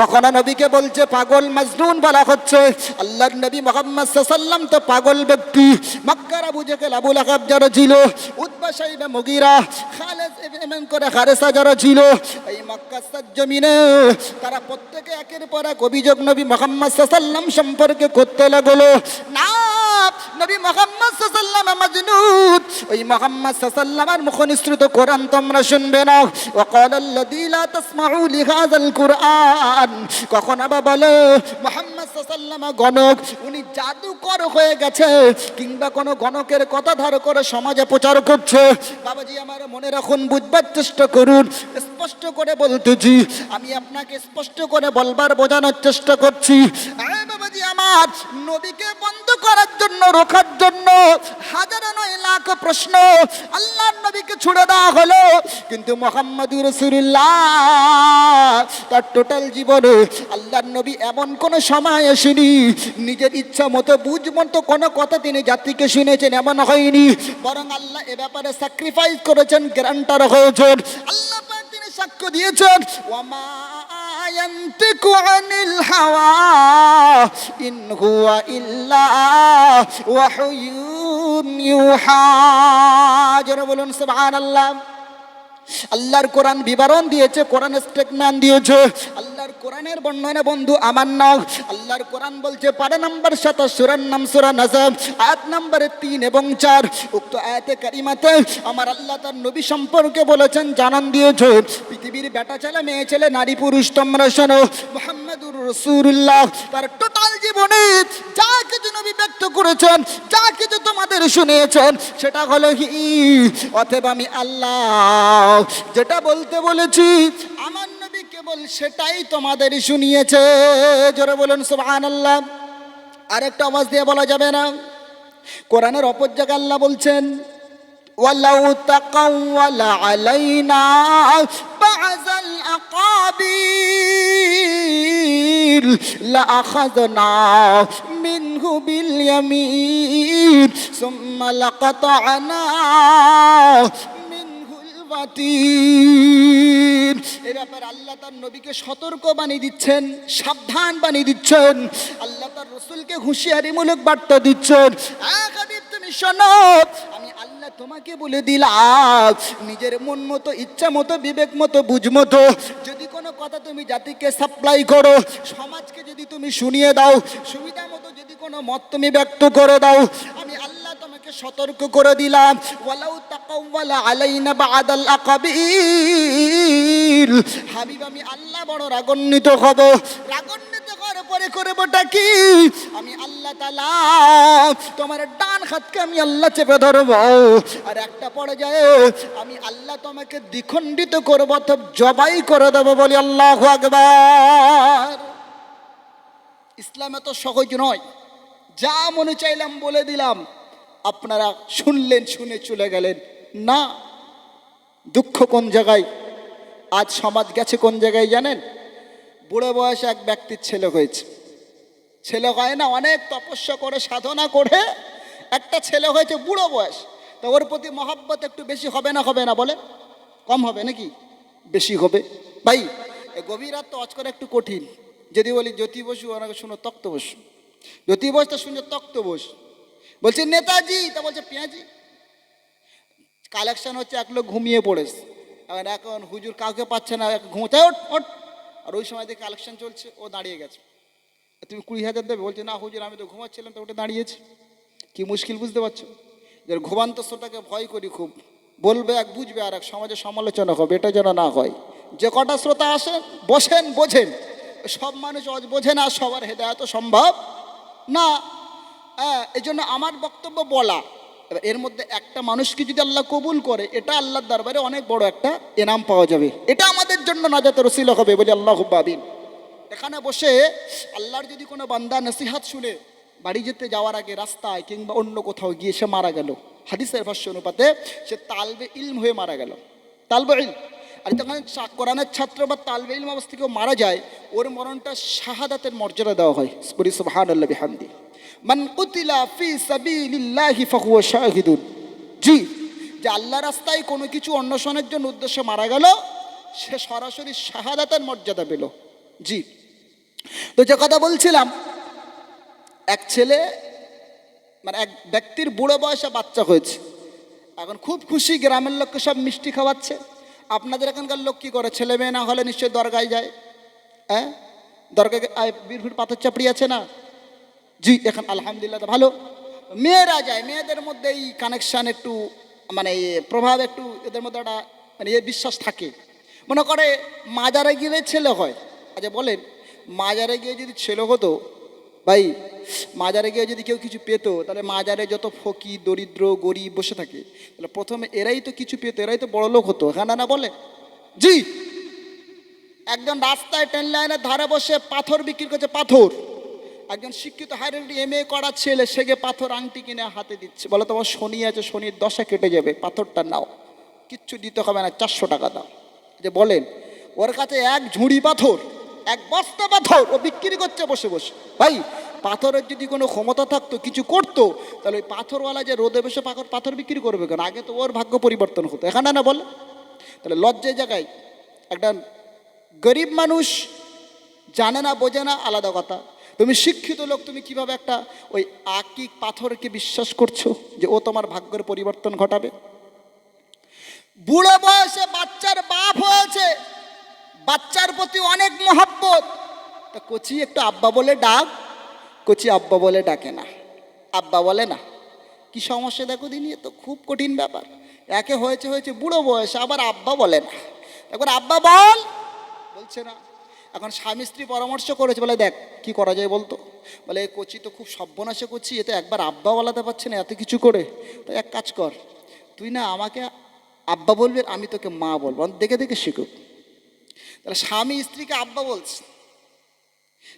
কখনো নবীকে বলছে, পাগল মাজনুন বলা হচ্ছে। আল্লাহর নবী মোহাম্মদ সাল্লাম তো পাগল ব্যক্তি। মক্কার আবু জেকেল আবুল আকাব যারা ছিল উদ্বা সাইবা মুগিরা এমন করে খারেসা যারা ছিল, এই মক্কার জমিনে তারা প্রত্যেকে একের পর এক অভিযোগ নবী মোহাম্মদ সাল্লাম সম্পর্কে করতে লাগল। না নবী মোহাম্মদ সাল্লাম মাজনুন ওই মোহাম্মদ সাল্লামের মুখনিসৃত কোরআন তোমরা শুনবে না وقال الذي لا تسمعوا لهذا القرآن কখন আবার বলে মোহাম্মদ সাল্লাম গণক উনি জাদুকর হয়ে গেছে কিংবা কোনো গণকের কথা ধার করে সমাজে প্রচার করছে বাবাজি আমার মনে রাখুন বুঝবার চেষ্টা করুন স্পষ্ট করে বলতেছি আমি আপনাকে স্পষ্ট করে বলবার বোঝানোর চেষ্টা করছি বিরাট নবীকে বন্ধ করার জন্য, রোখার জন্য হাজারো নয় লাখ প্রশ্ন আল্লাহ নবীকে ছুড়ে দেওয়া হলো। কিন্তু মোহাম্মদ রসুল্লাহ তার টোটাল জীবনে আল্লাহ নবী এমন কোনো সময় আসেনি। নিজের ইচ্ছা মতো, বুঝ মতো কোনো কথা তিনি জাতিকে শুনেছেন, এমন হয়নি। বরং আল্লাহ এ ব্যাপারে স্যাক্রিফাইস করেছেন গ্যারান্টার হয়েছেন। আল্লাহ তিনি সাক্ষ্য দিয়েছেন ওয়ামা হাওয়া। ইন হুয়া ইল্লা ওয়াহুয়ুন ইউহা। বলুন, সুবহানাল্লাহ। আল্লাহর কোরআন বিবরণ দিয়েছে, কোরআন স্টেটমেন্ট দিয়েছে। আল্লাহর কোরআনের বর্ণনা, বন্ধু, আমার নাম। আল্লাহর কোরআন বলছে পারা নাম্বার সাত সুরার নাম সুরা নাজাম। আয়াত নাম্বার তিন এবং চার। উক্ত আয়াতে, কারিমাতে আমার আল্লাহ তার নবী সম্পর্কে বলেছেন, জানান দিয়েছে, পৃথিবীর বেটা ছেলে, মেয়ে ছেলে, নারী, পুরুষ, তোমরা শোনো। মোহাম্মদ মোহাম্মদুর রসুল্লাহ তার টোটাল জীবনে যা কিছু নবী ব্যক্ত করেছেন, যা কিছু তোমাদের শুনিয়েছেন, সেটা হলো হি, অতএব আমি আল্লাহ যেটা বলতে বলেছি, আমার নবী কেবল সেটাই তোমাদের শুনিয়েছে। জোরে বলুন সুবহান আল্লাহ আরেকটা আওয়াজ দিয়ে বলা যাবে না। কোরআনের অপর জায়গায় আল্লাহ বলছেন ولو تقول علينا بعض الأقابيل لأخذنا منه باليمين ثم لقطعنا منه الوتين এ ব্যাপারে আল্লাহ তার নবীকে সতর্ক বানিয়ে দিচ্ছেন সাবধান বানিয়ে দিচ্ছেন আল্লাহ তার রসুলকে হুঁশিয়ারিমূলক বার্তা দিচ্ছেন এক হাবিব তুমি শোনো আমি আল্লাহ তোমাকে বলে দিলাম, নিজের মন মতো, ইচ্ছা মতো, বিবেক মতো, বুঝ মতো, যদি কোনো কথা তুমি জাতিকে সাপ্লাই করো, সমাজকে যদি তুমি শুনিয়ে দাও, সুবিধা মতো যদি কোনো মত তুমি ব্যক্ত করে দাও, আমি আল্লাহ তোমাকে সতর্ক করে দিলাম। ওয়ালাউ তাকাওয়ালা আলাইনা বাদাল আকাবিল হাবিব, আমি আল্লাহ বড় রাগান্বিত হব। রাগান্বিত পরে করবোটা কি? আমি আল্লাহ তালা তোমার ডান হাতকে আমি আল্লাহ চেপে ধরবো। আর একটা পড়ে যায় আমি আল্লাহ তোমাকে দ্বিখণ্ডিত করব অথবা জবাই করে দেবো বলি আল্লাহ আকবার। ইসলাম এত সহজ নয়। যা মনে চাইলাম বলে দিলাম। আপনারা শুনলেন, শুনে চলে গেলেন। না, দুঃখ কোন জায়গায়? আজ সমাজ গেছে কোন জায়গায় জানেন? বুড়ো বয়সে এক ব্যক্তির ছেলে হয়েছে। ছেলে হয় না, অনেক তপস্যা করে, সাধনা করে। একটা ছেলে হয়েছে বুড়ো বয়স। তো ওর প্রতি মহব্বত একটু বেশি হবে না হবে না বলে? কম হবে নাকি? বেশি হবে। ভাই, এ গভীর রাত তো করে একটু কঠিন। যদি বলি জ্যোতি বসু ওনাকে শুনো, তক্ত বসু। জ্যোতি বস, তো শুনে তক্ত বস। বলছে, নেতাজি! তা বলছে, পেঁয়াজি। কালেকশন হচ্ছে, এক লোক ঘুমিয়ে পড়েছে। এখন এখন হুজুর কাউকে পাচ্ছে না ঘুমোতে, ওঠ ওঠ। আর ওই সময় দেখে কালেকশন চলছে, ও দাঁড়িয়ে গেছে। তুমি কুড়ি হাজার দেবে, বলছে, না হুজুর, আমি তো ঘুমাচ্ছিলাম, তো ওটা দাঁড়িয়েছে। কি মুশকিল, বুঝতে পারছ? যে ঘুমান্ত শ্রোতাকে ভয় করি খুব। বলবে এক, বুঝবে আর এক সমাজে সমালোচনা হবে, এটা যেন না হয়। যে কটা শ্রোতা আসে, বসেন, বোঝেন। সব মানুষ আজ বোঝে না, সবার হেদায়ত সম্ভব না। হ্যাঁ এই জন্য আমার বক্তব্য বলা। এর মধ্যে একটা মানুষকে যদি আল্লাহ কবুল করে, এটা আল্লাহর দরবারে অনেক বড় একটা এনাম পাওয়া যাবে। এটা আমাদের জন্য নাজাত রসিল হবে বলে আল্লাহ হুব্বাবিন এখানে বসে আল্লাহর যদি কোনো বান্দা নসিহাত শুনে বাড়ি যেতে যাওয়ার আগে রাস্তায় কিংবা অন্য কোথাও গিয়ে সে মারা গেল, হাদিসের ভাষ্য অনুপাতে সে তালবে ইলম হয়ে মারা গেল। তালবে ইলম। আর যখন কোরআনের ছাত্র বা তালবে ইলম অবস্থা কেউ মারা যায়, ওর মরণটা শাহাদাতের মর্যাদা দেওয়া হয়। পরি সুবহান আল্লাহ বিহামদি। মান কুতিলা ফি সাবিলিল্লাহি ফাহুয়া শাহিদুন। জি, যে আল্লাহ রাস্তায় কোনো কিছু অন্বেষণের জন্য উদ্দেশ্যে মারা গেল সে সরাসরি শাহাদাতের মর্যাদা পেল। জি। তো যে কথা বলছিলাম, এক ছেলে মানে এক ব্যক্তির বুড়ো বয়সে বাচ্চা হয়েছে। এখন খুব খুশি গ্রামের লোককে সব মিষ্টি খাওয়াচ্ছে। আপনাদের এখানকার লোক কী করে? ছেলে মেয়ে না হলে নিশ্চয়ই দরগায় যায়। হ্যাঁ? দরগায় বীরভূর পাথর চাপড়ি আছে না? জি, এখন আলহামদুলিল্লাহ ভালো। মেয়েরা যায়, মেয়েদের মধ্যে এই কানেকশান একটু মানে প্রভাব একটু, এদের মধ্যে একটা মানে এ বিশ্বাস থাকে। মনে করে, মাজারে গেলে ছেলে হয় আচ্ছা বলেন, মাজারে গিয়ে যদি ছেলে হতো, ভাই, মাজারে গিয়ে যদি কেউ কিছু পেত, তাহলে মাজারে যত ফকি দরিদ্র, গরিব বসে থাকে, তাহলে প্রথমে এরাই তো কিছু পেতো, এরাই তো বড় লোক হতো হ্যাঁ না না বলে জি! একজন রাস্তায় ট্রেন লাইনের ধারে বসে পাথর বিক্রি করছে, পাথর। একজন শিক্ষিত হায়ার এম এ করা ছেলে সেগে পাথর আংটি কিনে হাতে দিচ্ছে। বলো তোমার শনি আছে, শনির দশা কেটে যাবে, পাথরটা নাও। কিচ্ছু দিতে হবে না, চারশো টাকা দাও। যে বলেন, ওর কাছে এক ঝুড়ি পাথর, এক বস্তা পাথর, ও বিক্রি করছে বসে বসে। ভাই, পাথরের যদি কোনো ক্ষমতা থাকতো, কিছু করতো, তাহলে ওই পাথরওয়ালা যে রোদে বসে পাথর পাথর বিক্রি করবে কেন? আগে তো ওর ভাগ্য পরিবর্তন হতো। এখানে না বলে। তাহলে লজ্জায় জায়গায় একটা গরিব মানুষ জানে না, বোঝে না, আলাদা কথা। তুমি শিক্ষিত লোক, তুমি কীভাবে একটা ওই আকিক পাথরকে বিশ্বাস করছ যে ও তোমার ভাগ্যের পরিবর্তন ঘটাবে? বুড়ো বয়সে বাচ্চার বাপ হয়েছে, বাচ্চার প্রতি অনেক মহাব্বত। তা কচি একটু আব্বা বলে ডাক, কচি আব্বা বলে ডাকে না, আব্বা বলে না, কি সমস্যা দেখো দিনি এ তো খুব কঠিন ব্যাপার। একে হয়েছে হয়েছে বুড়ো বয়সে, আবার আব্বা বলে না। একবার আব্বা বল, বলছে না। এখন স্বামী স্ত্রী পরামর্শ করেছে, বলে দেখ, কি করা যায় বলতো? বলে কচি তো খুব সব্যনাশে করছি এতে একবার আব্বা বলাতে পারছে না, এত কিছু করে। তো এক কাজ কর, তুই না আমাকে আব্বা বলবি আর আমি তোকে মা বলব। দেখে দেখে শিখুক। তাহলে স্বামী স্ত্রীকে আব্বা বলছে।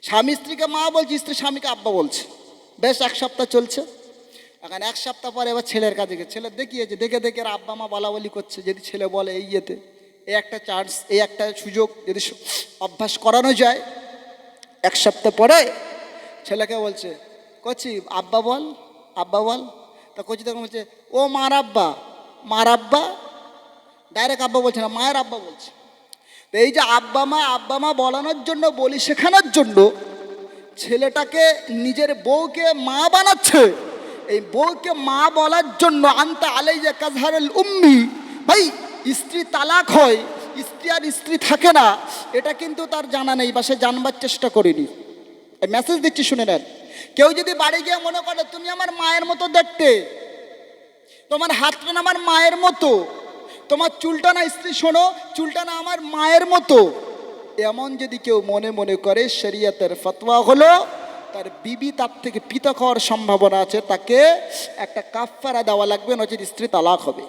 স্বামী স্ত্রীকে মা বলছে, স্ত্রী স্বামীকে আব্বা বলছে। বেশ, এক সপ্তাহ চলছে। এখন এক সপ্তাহ পরে এবার ছেলের কাছে গেছে। ছেলে দেখিয়েছে, দেখে দেখে এরা আব্বা মা বলা বলি করছে। যদি ছেলে বলে এই ইয়েতে, এই একটা চান্স, এই একটা সুযোগ যদি অভ্যাস করানো যায়, এক সপ্তাহ পরে ছেলেকে বলছে, কচি, আব্বা বল আব্বা বল। তা কচি তখন বলছে, ও মার আব্বা মার আব্বা ডাইরেক্ট আব্বা বলছে না, মায়ের আব্বা বলছে। তো এই যে আব্বা মা আব্বা মা বলানোর জন্য, বলি শেখানোর জন্য ছেলেটাকে নিজের বউকে মা বানাচ্ছে। এই বউকে মা বলার জন্য আনতে আলাই যে কাজহারেল উম্মি। ভাই, স্ত্রী তালাক হয়, স্ত্রী আর স্ত্রী থাকে না। এটা কিন্তু তার জানা নেই বা সে জানবার চেষ্টা করেনি। মেসেজ দিচ্ছি, শুনে নেন। কেউ যদি বাড়ি গিয়ে মনে করে, তুমি আমার মায়ের মতো দেখতে। তোমার হাতটা আমার মায়ের মতো। তোমার চুলটা না স্ত্রী, শোনো, চুলটা না আমার মায়ের মতো। এমন যদি কেউ মনে মনে করে, শরিয়তের ফতোয়া হলো, তার বিবি তার থেকে পৃথক হওয়ার সম্ভাবনা আছে, তাকে একটা কাফারা দেওয়া লাগবে, নচেত স্ত্রী তালাক হবে।